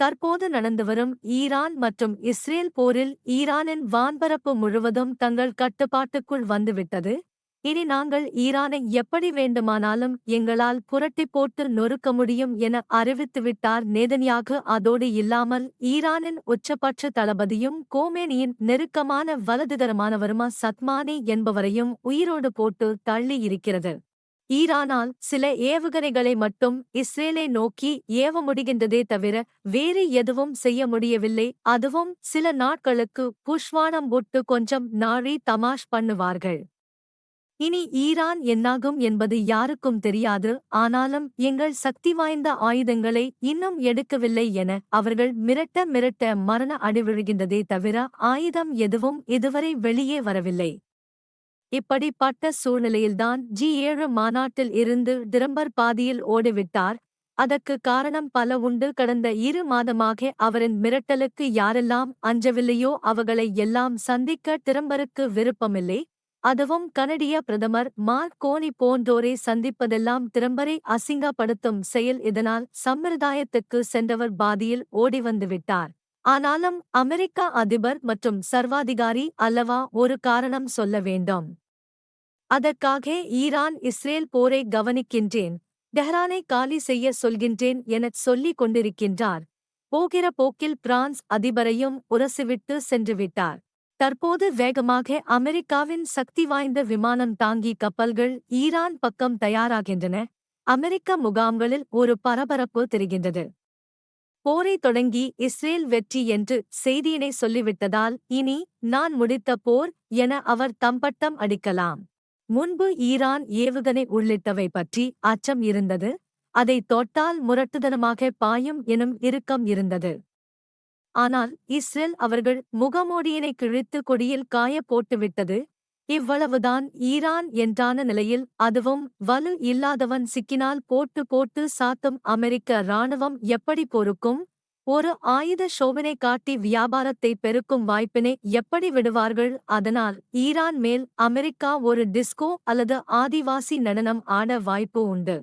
தற்போது நடந்துவரும் ஈரான் மற்றும் இஸ்ரேல் போரில் ஈரானின் வான்பரப்பு முழுவதும் தங்கள் கட்டுப்பாட்டுக்குள் வந்துவிட்டது. இனி நாங்கள் ஈரானை எப்படி வேண்டுமானாலும் எங்களால் புரட்டி போட்டு நொறுக்க முடியும் என அறிவித்துவிட்டார் நேதனியாக. அதோடு இல்லாமல் ஈரானின் உச்சபட்ச தளபதியும் கோமேனியின் நெருக்கமான வலதுகரமானவருமா சத்மானி என்பவரையும் உயிரோடு போட்டு தள்ளி இருக்கிறது ஈரானால் சில ஏவுகணைகளை மட்டும் இஸ்ரேலை நோக்கி ஏவ முடிகின்றதே தவிர வேறு எதுவும் செய்ய முடியவில்லை. அதுவும் சில நாட்களுக்கு புஷ்வானம் போட்டு கொஞ்சம் நாழி தமாஷ் பண்ணுவார்கள். இனி ஈரான் என்னாகும் என்பது யாருக்கும் தெரியாது. ஆனாலும் எங்கள் சக்தி வாய்ந்த ஆயுதங்களை இன்னும் எடுக்கவில்லை என அவர்கள் மிரட்ட மிரட்ட மரண அடிவிழுகின்றதே தவிர ஆயுதம் எதுவும் இதுவரை வெளியே வரவில்லை. இப்படிப்பட்ட சூழ்நிலையில்தான் ஜி ஏழு மாநாட்டில் இருந்து டிரம்பர் பாதியில் ஓடிவிட்டார். அதற்கு காரணம் பல உண்டு. கடந்த இரு மாதமாக அவரின் மிரட்டலுக்கு யாரெல்லாம் அஞ்சவில்லையோ அவர்களை எல்லாம் சந்திக்க டிரம்பருக்கு விருப்பமில்லை. அதுவும் கனடிய பிரதமர் மார்க் கோனி போன்றோரை சந்திப்பதெல்லாம் திறம்பரை அசிங்கப்படுத்தும் செயல் இதனால் சம்பிரதாயத்துக்கு சென்றவர் பாதியில் ஓடி வந்துவிட்டார் ஆனாலும் அமெரிக்க அதிபர் மற்றும் சர்வாதிகாரி அல்லவா ஒரு காரணம் சொல்ல வேண்டும். அதற்காக ஈரான் இஸ்ரேல் போரை கவனிக்கின்றேன். டெஹ்ரானை காலி செய்ய சொல்கின்றேன் எனச் சொல்லிக் கொண்டிருக்கின்றார். போகிற போக்கில் பிரான்ஸ் அதிபரையும் உரசிவிட்டு சென்றுவிட்டார் தற்போது வேகமாக அமெரிக்காவின் சக்தி வாய்ந்த விமானம் தாங்கி கப்பல்கள் ஈரான் பக்கம் தயாராகின்றன. அமெரிக்க முகாம்களில் ஒரு பரபரப்பு தெரிகின்றது. போரை தொடங்கி இஸ்ரேல் வெற்றி என்று செய்தியினை சொல்லிவிட்டதால் இனி நான் முடித்த போர் என அவர் தம்பட்டம் அடிக்கலாம். முன்பு ஈரான் ஏவுகணை உள்ளிட்டவை பற்றி அச்சம் இருந்தது. அதை தொட்டால் முரட்டுதனமாக பாயும் எனும் இறுக்கம் இருந்தது. ஆனால் இஸ்ரேல் அவர்கள் முகமூடியினை கிழித்து கொடியில் காய போட்டுவிட்டது. இவ்வளவுதான் ஈரான் என்றான நிலையில் அதுவும் வலு இல்லாதவன் சிக்கினால் போட்டு போட்டு சாத்தும் அமெரிக்க இராணுவம் எப்படி பொறுக்கும்? ஒரு ஆயுத ஷோவினை காட்டி வியாபாரத்தை பெருக்கும் வாய்ப்பினை எப்படி விடுவார்கள்? அதனால் ஈரான் மேல் அமெரிக்கா ஒரு டிஸ்கோ அல்லது ஆதிவாசி நடனம் ஆட வாய்ப்பு உண்டு.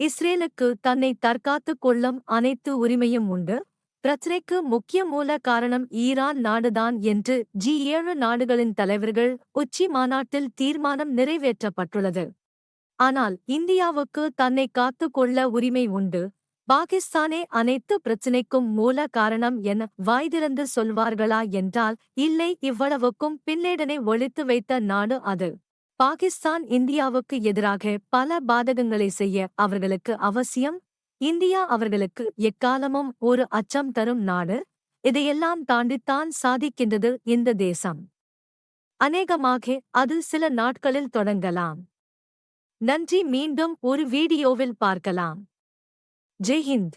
இஸ்ரேலுக்கு தன்னை தற்காத்துக் கொள்ளும் அனைத்து உரிமையும் உண்டு. பிரச்சினைக்கு முக்கிய மூல காரணம் ஈரான் நாடுதான் என்று ஜி ஏழு நாடுகளின் தலைவர்கள் உச்சி மாநாட்டில் தீர்மானம் நிறைவேற்றப்பட்டுள்ளது. ஆனால் இந்தியாவுக்கு தன்னை காத்துக் கொள்ள உரிமை உண்டு. பாகிஸ்தானே அனைத்து பிரச்சினைக்கும் மூல காரணம் என வாய்திறந்து சொல்வார்களா என்றால் இல்லை இவ்வளவுக்கும் பின்னேடனை ஒழித்து வைத்த நாடு அது. பாகிஸ்தான் இந்தியாவுக்கு எதிராக பல பாதகங்களை செய்ய அவர்களுக்கு அவசியம். இந்தியா அவர்களுக்கு எக்காலமும் ஒரு அச்சம் தரும் நாடு. இதையெல்லாம் தாண்டித்தான் சாதிக்கின்றது இந்த தேசம். அநேகமாக அது சில நாட்களில் தொடங்கலாம். நன்றி மீண்டும் ஒரு வீடியோவில் பார்க்கலாம். जय हिंद।